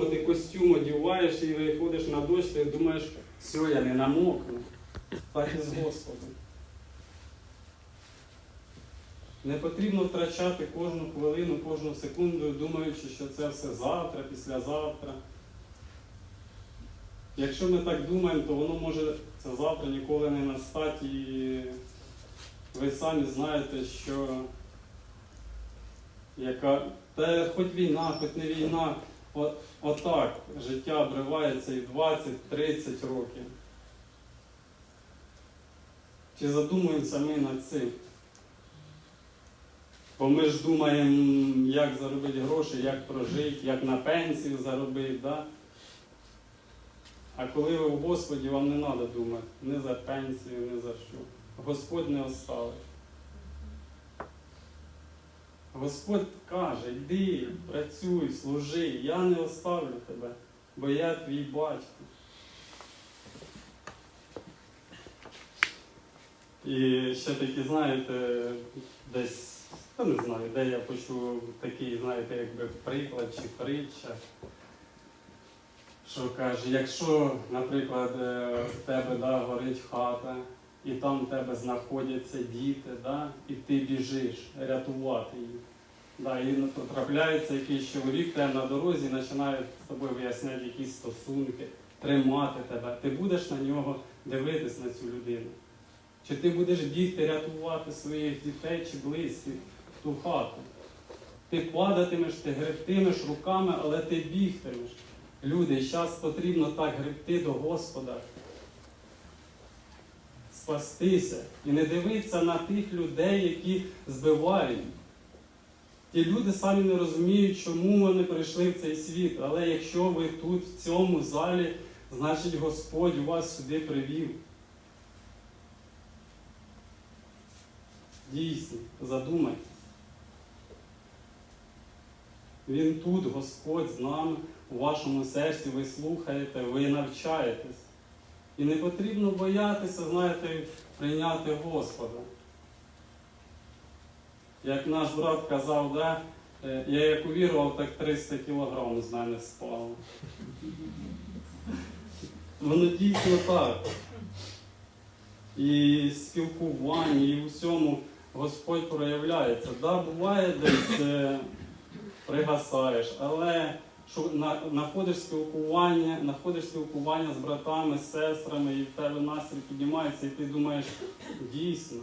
Ну, ти костюм одіваєш і виходиш на дощ, ти думаєш, все, я не намокну. Так і з Господом. Не потрібно втрачати кожну хвилину, кожну секунду, думаючи, що це все завтра, післязавтра. Якщо ми так думаємо, то воно може це завтра ніколи не настати. І ви самі знаєте, що яка, та хоч війна, хоч не війна, отак життя обривається і 20-30 років. Чи задумуємося ми над цим? Бо ми ж думаємо, як заробити гроші, як прожити, як на пенсію заробити. Да? А коли ви в Господі, вам не треба думати ні за пенсію, ні за що. Господь не оставить. Господь каже, йди, працюй, служи, я не оставлю тебе, бо я твій батько. І ще такі, знаєте, десь, та не знаю, де я почув такий, знаєте, якби приклад чи притча, що каже, якщо, наприклад, е, в тебе да, горить хата, і там в тебе знаходяться діти, да, і ти біжиш рятувати їх. Да, і потрапляється якийсь чоловік тебе на дорозі і починає з тобою виясняти якісь стосунки, тримати тебе. Ти будеш на нього дивитись на цю людину. Чи ти будеш бігти рятувати своїх дітей чи близьких в ту хату? Ти падатимеш, ти гребтимеш руками, але ти бігтимеш. Люди, зараз потрібно так гребти до Господа, спастися і не дивитися на тих людей, які збивають. Ті люди самі не розуміють, чому вони прийшли в цей світ. Але якщо ви тут, в цьому залі, значить Господь вас сюди привів. Дійсно, задумайтесь. Він тут, Господь з нами, у вашому серці, ви слухаєте, ви навчаєтесь. І не потрібно боятися, знаєте, прийняти Господа. Як наш брат казав, да, е, я як увірував, так 300 кілограм з мене спало. Воно дійсно так. І спілкуванні, і в усьому Господь проявляється. Да, буває десь е, пригасаєш, але що на- знаходиш спілкування, знаходиш спілкування з братами, з сестрами, і в тебе настрій піднімається, і ти думаєш, дійсно,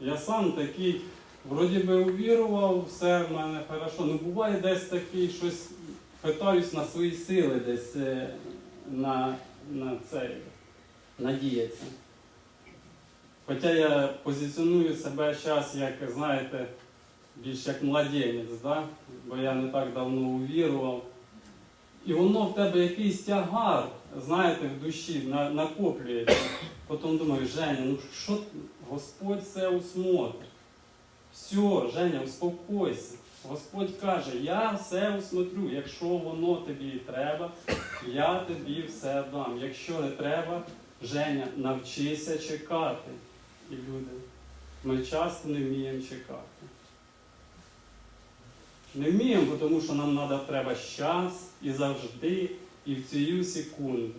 я сам такий, вроді би увірував, все в мене хорошо. Ну буває десь такий щось, питаюсь на свої сили десь е, на, на це надіятися. Хоча я позиціоную себе зараз, як, знаєте, більш як младенець, да? бо я не так давно увірував. І воно в тебе якийсь тягар, знаєте, в душі на- накоплюється. Потім думаю, Женя, ну що? Господь все усмотрить. Все, Женя, успокойся. Господь каже, я все усмотрю. Якщо воно тобі треба, я тобі все дам. Якщо не треба, Женя, навчися чекати. І люди, ми часто не вміємо чекати. Не вміємо, тому що нам надо, треба час і завжди, і в цю секунду.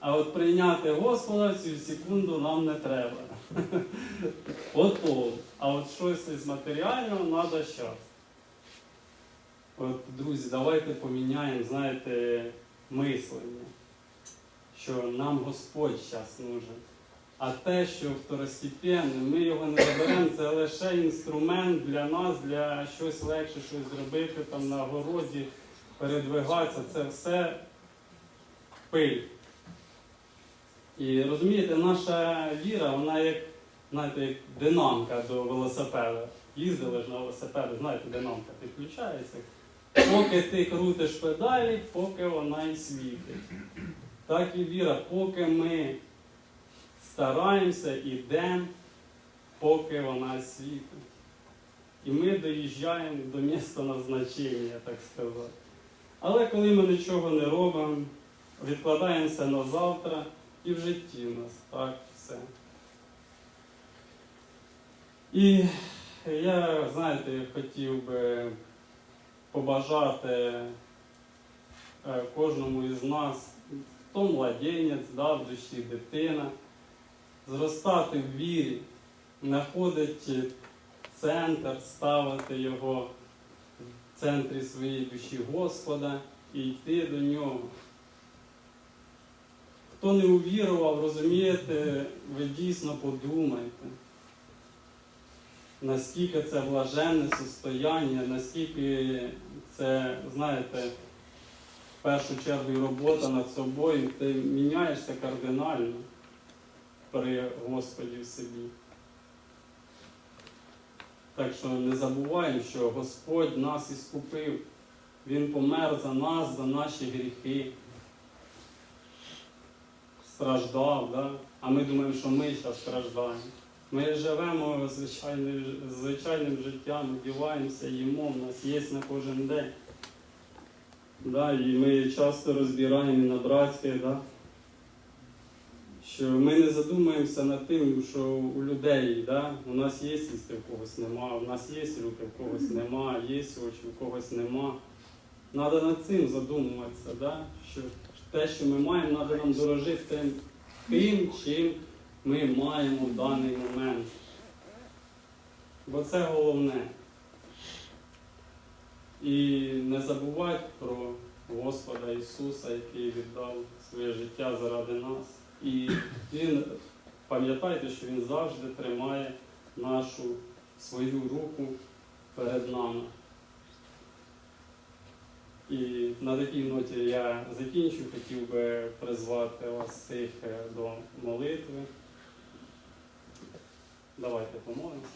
А от прийняти Господа в цю секунду нам не треба. Потом. А от щось із матеріального треба час. От, друзі, давайте поміняємо, знаєте, мислення, що нам Господь зараз нужен. А те, що второстепенне, ми його не заберемо, це лише інструмент для нас, для щось легше, щось зробити там на городі, передвигатися. Це все пиль. І розумієте, наша віра, вона як, знаєте, як динамка до велосипеда. Їздили ж на велосипеді, знаєте, динамка підключається. Поки ти крутиш педалі, поки вона і світить. Так і віра, поки ми стараємося, йдемо, поки вона світить. І ми доїжджаємо до міста назначення, так сказати. Але коли ми нічого не робимо, відкладаємося на завтра, і в житті у нас так все. І я, знаєте, хотів би побажати е, кожному із нас, хто младенець, да, в душі дитина, зростати в вірі, знаходити центр, ставити його в центрі своєї душі Господа і йти до нього. Хто не увірував, розумієте, ви дійсно подумайте, наскільки це блаженне состояння, наскільки це, знаєте, в першу чергу робота над собою, ти міняєшся кардинально при Господі в собі. Так що не забуваємо, що Господь нас іскупив. Він помер за нас, за наші гріхи. Страждав, да? а ми думаємо, що ми зараз страждаємо. Ми живемо звичайним, звичайним життям, одіваємося, їмо, в нас є на кожен день. Да? І ми часто розбираємо на братське, да? Що ми не задумуємося над тим, що у людей да? у нас є їсти, в когось нема, у нас є руки, в когось нема, є очі, в когось нема. Треба над цим задумуватися, да? що те, що ми маємо, треба нам дорожити тим, тим, чим ми маємо в даний момент. Бо це головне. І не забувати про Господа Ісуса, який віддав своє життя заради нас. І Він, пам'ятайте, що Він завжди тримає нашу свою руку перед нами. І на такій ноті я закінчу, хотів би призвати вас всіх е, до молитви. Давайте помолимося.